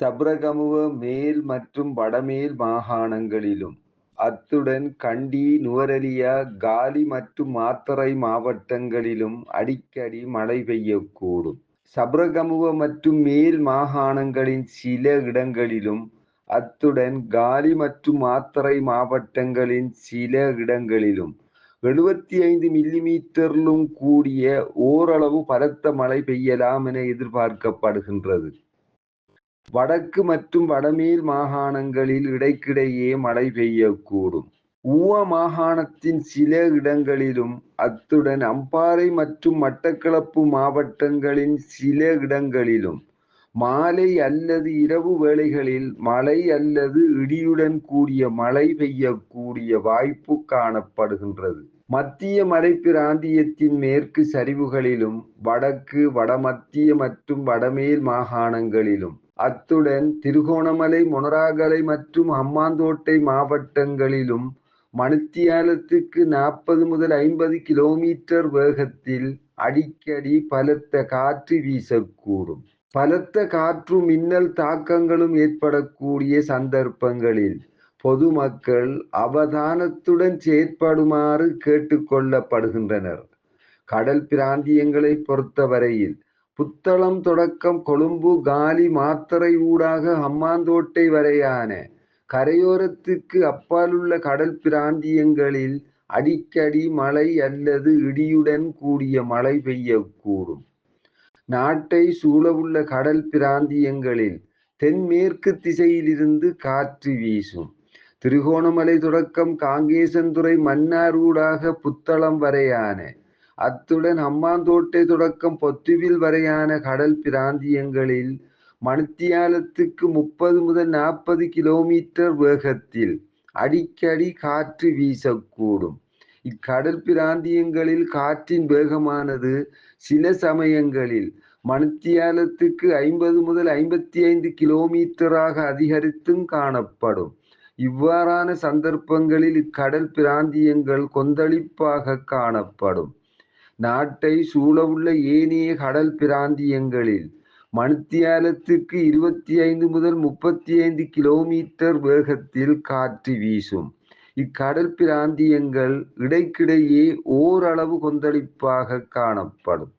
சப்ரகமுவ மேல் மற்றும் வடமேல் மாகாணங்களிலும், அத்துடன் கண்டி, நுவரெலியா, காலி மற்றும் மாத்தறை மாவட்டங்களிலும் அடிக்கடி மழை பெய்யக்கூடும். சப்ரகமுவ மற்றும் மேல் மாகாணங்களின் சில இடங்களிலும், அத்துடன் காலி மற்றும் மாத்தறை மாவட்டங்களின் சில இடங்களிலும் எழுபத்தைந்து மில்லிமீட்டரிலும் கூடிய ஓரளவு பலத்த மழை பெய்யலாம் என எதிர்பார்க்கப்படுகின்றது. வடக்கு மற்றும் வடமேல் மாகாணங்களில் இடைக்கிடையே மழை பெய்யக்கூடும். ஊவ மாகாணத்தின் சில இடங்களிலும், அத்துடன் அம்பாறை மற்றும் மட்டக்களப்பு மாவட்டங்களின் சில இடங்களிலும் மாலை அல்லது இரவு வேளைகளில் மழை அல்லது இடியுடன் கூடிய மழை பெய்யக்கூடிய வாய்ப்பு காணப்படுகின்றது. மத்திய மலை பிராந்தியத்தின் மேற்கு சரிவுகளிலும், வடக்கு, வடமத்திய மற்றும் வடமேல் மாகாணங்களிலும், அத்துடன் திருகோணமலை, மொனராகலை மற்றும் ஹம்பாந்தோட்டை மாவட்டங்களிலும் மணித்தியாலத்துக்கு நாற்பது முதல் ஐம்பது கிலோமீட்டர் வேகத்தில் அடிக்கடி பலத்த காற்று வீசக்கூடும். பலத்த காற்று மின்னல் தாக்கங்களும் ஏற்படக்கூடிய சந்தர்ப்பங்களில் பொதுமக்கள் அவதானத்துடன் செயற்படுமாறு கேட்டுக்கொள்ளப்படுகின்றனர் கடல் பிராந்தியங்களை பொறுத்தவரையில் புத்தளம் தொடக்கம் கொழும்பு, காலி, மாத்தறை ஊடாக அம்மாந்தோட்டை வரையான கரையோரத்துக்கு அப்பாலுள்ள கடல் பிராந்தியங்களில் அடிக்கடி மழை அல்லது இடியுடன் கூடிய மழை பெய்யக்கூடும். நாட்டை சூழவுள்ள கடல் பிராந்தியங்களில் தென்மேற்கு திசையிலிருந்து காற்று வீசும். திருகோணமலை தொடக்கம் காங்கேசன்துறை, மன்னார் ஊடாக புத்தளம் வரையான, அத்துடன் அம்மாந்தோட்டை தொடக்கம் பொத்துவில் வரையான கடல் பிராந்தியங்களில் மணித்தியாலத்துக்கு முப்பது முதல் நாற்பது கிலோமீட்டர் வேகத்தில் அடிக்கடி காற்று வீசக்கூடும். இக்கடல் பிராந்தியங்களில் காற்றின் வேகமானது சில சமயங்களில் மணித்தியாலத்துக்கு ஐம்பது முதல் ஐம்பத்தி ஐந்து கிலோமீட்டராக அதிகரித்தும் காணப்படும். இவ்வாறான சந்தர்ப்பங்களில் இக்கடல் பிராந்தியங்கள் கொந்தளிப்பாக காணப்படும். நாட்டை சூழவுள்ள ஏனைய கடல் பிராந்தியங்களில் மணித்தியாலத்துக்கு இருபத்தைந்து முதல் முப்பத்தி ஐந்து கிலோமீட்டர் வேகத்தில் காற்று வீசும். இக்கடல் பிராந்தியங்கள் இடைக்கிடையே ஓரளவு கொந்தளிப்பாக காணப்படும்.